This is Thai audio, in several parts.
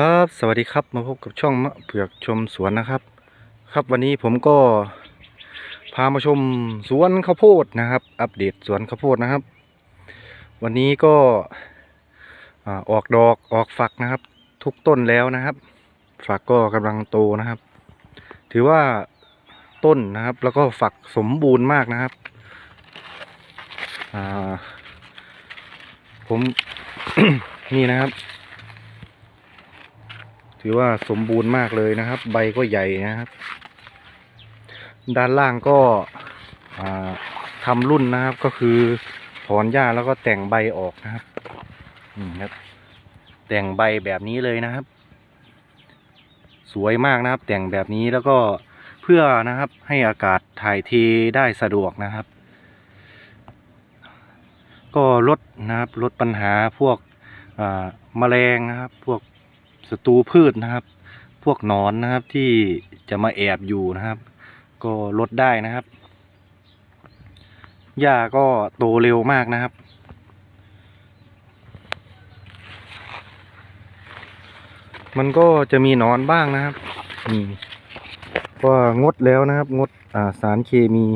ครับ สวัสดีครับมาพบกับช่องมะเผือกชมสวนนะครับ ครับวันนี้ผมก็พามาชมสวนข้าวโพดนะครับ อัปเดตสวนข้าวโพดนะครับ วันนี้ก็ออกดอกออกฝักนะครับ ทุกต้นแล้วนะครับ ฝักก็กำลังโตนะครับ ถือว่าต้นนะครับ แล้วก็ฝักสมบูรณ์มากนะครับผมนี่นะครับ ถือว่าสมบูรณ์มากเลยนะครับ ใบก็ใหญ่นะครับ ด้านล่างก็อ่าทำรุ่นนะครับ ก็คือถอนหญ้าแล้วก็แต่งใบออกนะครับนี่ครับ แต่งใบแบบนี้เลยนะครับ สวยมากนะครับ แต่งแบบนี้แล้วก็เพื่อนะครับ ให้อากาศถ่ายเทได้สะดวกนะครับ ก็ลดนะครับลดปัญหาพวกแมลงนะครับ พวก ศัตรูพืชนะครับ พวกนอนนะครับที่จะมาแอบอยู่นะครับ ก็ลดได้นะครับหญ้าก็โตเร็วมากนะครับ มันก็จะมีนอนบ้างนะครับนี่ก็งดแล้วนะครับ งดาสารเคมี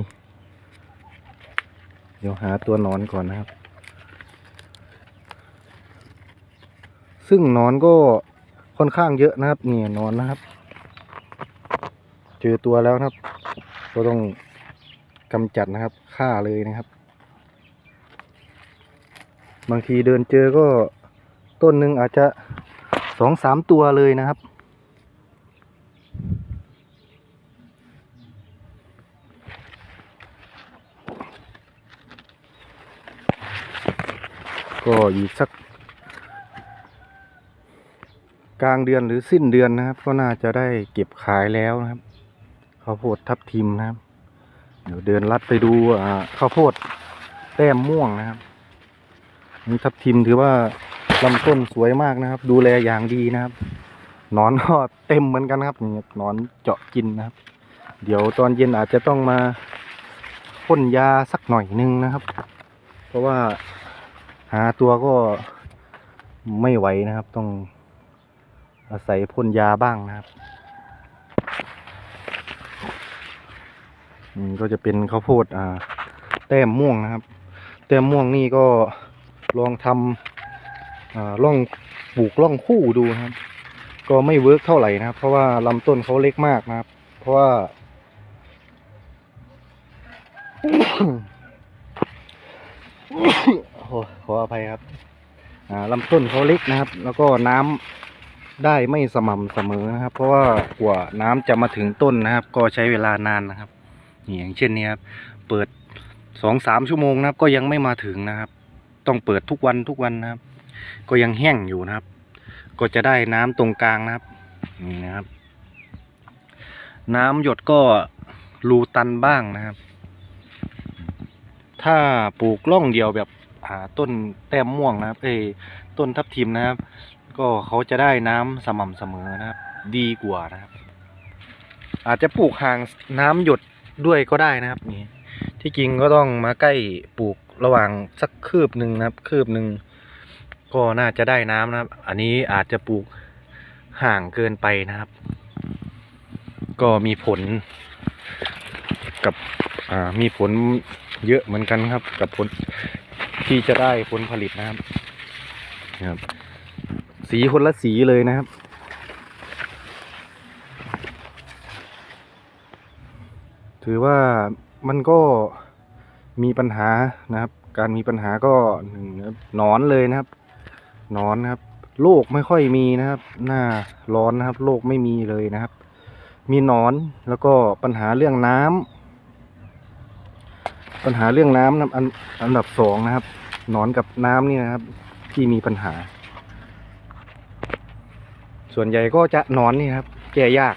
เดี๋ยวหาตัวนอนก่อนนะครับ ซึ่งนอนก็ ค่อนข้างเยอะนะครับเนี่ยหนอนนะครับ เจอตัวแล้วนะครับ ก็ต้องกำจัดนะครับฆ่าเลยนะครับ บางทีเดินเจอก็ต้นหนึ่งอาจจะสองสามตัวเลยนะครับ ก็อีกสัก กลางเดือนหรือสิ้นเดือนนะครับ ก็น่าจะได้เก็บขายแล้วนะครับข้าวโพดทับทิมนะครับ เดี๋ยวเดินลัดไปดูข้าวโพดแต้มม่วงนะครับนี่ทับทิมถือว่าลำต้นสวยมากนะครับ ดูแลอย่างดีนะครับนอนก็เต็มเหมือนกันครับนี่นอนเจาะกินนะครับ เดี๋ยวตอนเย็นอาจจะต้องมาพ่นยาสักหน่อยนึงนะครับ เพราะว่าหาตัวก็ไม่ไหวนะครับต้อง อาศัยพ่นยาบ้างนะครับก็จะเป็นข้าวโพดอ่า แต้มม่วงนะครับ แต้มม่วงนี่ก็ลองทำอ่าล่องปลูกล่องคู่ดูนะครับ ก็ไม่เวิร์กเท่าไหร่นะครับ เพราะว่าลำต้นเขาเล็กมากนะครับ เพราะว่าโอ้ขออภัยครับอ่าลำต้นเขาเล็กนะครับ แล้วก็น้ำ ได้ไม่สม่ำเสมอนะครับ เพราะว่ากว่าน้ำจะมาถึงต้นนะครับ ก็ใช้เวลานานนะครับนี่อย่างเช่นนี้ครับ เปิดสองสามชั่วโมงนะครับ ก็ยังไม่มาถึงนะครับ ต้องเปิดทุกวันทุกวันนะครับ ก็ยังแห้งอยู่นะครับ ก็จะได้น้ำตรงกลางนะครับนี่นะครับ น้ำหยดก็รูตันบ้างนะครับ ถ้าปลูกร่องเดียวแบบอ่าต้นแต้มม่วงนะครับ เอ้ต้นทับทิมนะครับ ก็เขาจะได้น้ำสม่ำเสมอนะครับ ดีกว่านะครับ อาจจะปลูกห่างน้ำหยดด้วยก็ได้นะครับนี่ที่จริงก็ต้องมาใกล้ปลูกระหว่างสักคืบหนึ่งนะครับ คืบหนึ่งก็น่าจะได้น้ำนะครับ อันนี้อาจจะปลูกห่างเกินไปนะครับ ก็มีผล กับอ่ามีผลเยอะเหมือนกันครับ กับผลที่จะได้ผลผลิตนะครับนะครับ สีคนละสีเลยนะครับ ถือว่ามันก็มีปัญหานะครับ การมีปัญหาก็หนึ่งนอนเลยนะครับนอนนะครับโรคไม่ค่อยมีนะครับ หน้าร้อนนะครับโรคไม่มีเลยนะครับ มีนอนแล้วก็ปัญหาเรื่องน้ำปัญหาเรื่องน้ำนะอันอันดับสองนะครับนอนกับน้ำนี่นะครับ ที่มีปัญหา ส่วนใหญ่ก็จะนอนนี่ครับ แก้ยาก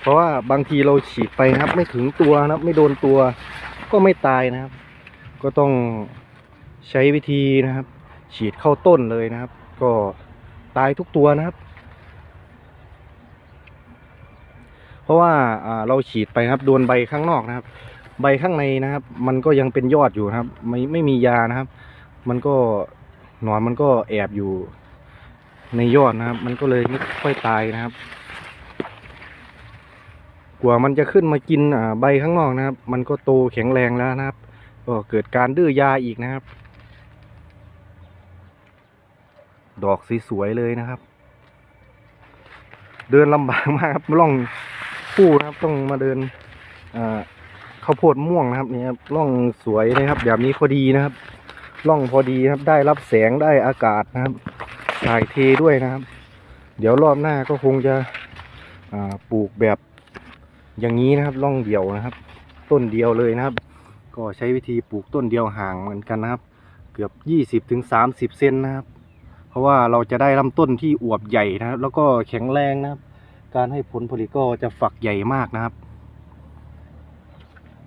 เพราะว่าบางทีเราฉีดไปนะครับ ไม่ถึงตัวนะครับ ไม่โดนตัว ก็ไม่ตายนะครับ ก็ต้องใช้วิธีนะครับ ฉีดเข้าต้นเลยนะครับ ก็ตายทุกตัวนะครับ เพราะว่าอ่าเราฉีดไปครับ โดนใบข้างนอกนะครับ ใบข้างในนะครับ มันก็ยังเป็นยอดอยู่นะครับ ไม่ไม่มียานะครับ มันก็หนอนมันก็แอบอยู่ ในยอดนะครับ มันก็เลยไม่ค่อยตายนะครับ กว่ามันจะขึ้นมากินใบข้างนอกนะครับ มันก็โตแข็งแรงแล้วนะครับ ก็เกิดการดื้อยาอีกนะครับ ดอกสวยๆเลยนะครับ เดินลำบากมากครับล่องคู่นะครับ ต้องมาเดินข้าวโพดม่วงนะครับนี่ครับล่องสวยนะครับแบบนี้พอดีนะครับล่องพอดีครับได้รับแสงได้อากาศนะครับ ถ่ายเทด้วยนะครับ เดี๋ยวรอบหน้าก็คงจะปลูกแบบอย่างนี้นะครับล่องเดี่ยวนะครับ ต้นเดียวเลยนะครับ ก็ใช้วิธีปลูกต้นเดียวห่างเหมือนกันนะครับ เกือบยี่สิบถึงสามสิบเซนนะครับ เพราะว่าเราจะได้ลำต้นที่อวบใหญ่นะครับ แล้วก็แข็งแรงนะครับ การให้ผลผลิตก็จะฝักใหญ่มากนะครับ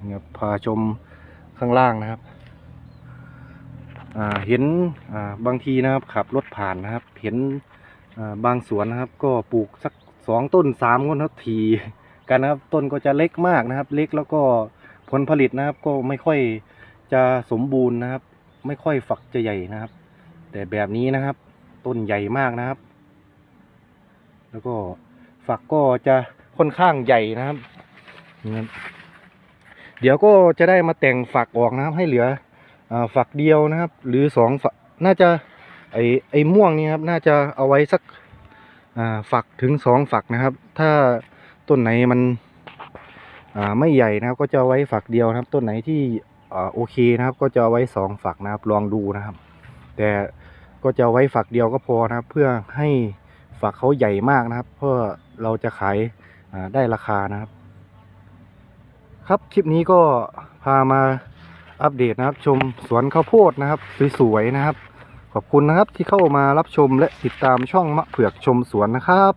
เนี่ยพาชมข้างล่างนะครับ เห็นบางทีนะครับขับรถผ่านนะครับ เห็นบางสวนนะครับ ก็ปลูกสักสองต้นสามต้นครับทีกันนะครับต้นก็จะเล็กมากนะครับ เล็กแล้วก็ผลผลิตนะครับ ก็ไม่ค่อยจะสมบูรณ์นะครับ ไม่ค่อยฝักจะใหญ่นะครับ แต่แบบนี้นะครับ ต้นใหญ่มากนะครับ แล้วก็ฝักก็จะค่อนข้างใหญ่นะครับ เดี๋ยวก็จะได้มาแต่งฝักออกนะครับ ให้เหลือ ฝักเดียวนะครับ หรือสองฝักน่าจะไอไอม่วงนี่ครับน่าจะเอาไว้สักอ่าฝักถึงสองฝักนะครับ ถ้าต้นไหนมันไม่ใหญ่นะครับ ก็จะไว้ฝักเดียวนะครับ ต้นไหนที่โอเคนะครับ ก็จะไว้สองฝักนะครับลองดูนะครับ แต่ก็จะไว้ฝักเดียวก็พอนะครับ เพื่อให้ฝักเขาใหญ่มากนะครับ เพื่อเราจะขายได้ราคานะครับ ครับคลิปนี้ก็พามา อัปเดตนะครับ ชมสวนข้าวโพดนะครับสวยๆนะครับ ขอบคุณนะครับที่เข้ามารับชมและติดตามช่องมะเผือกชมสวนนะครับ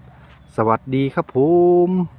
สวัสดีครับผม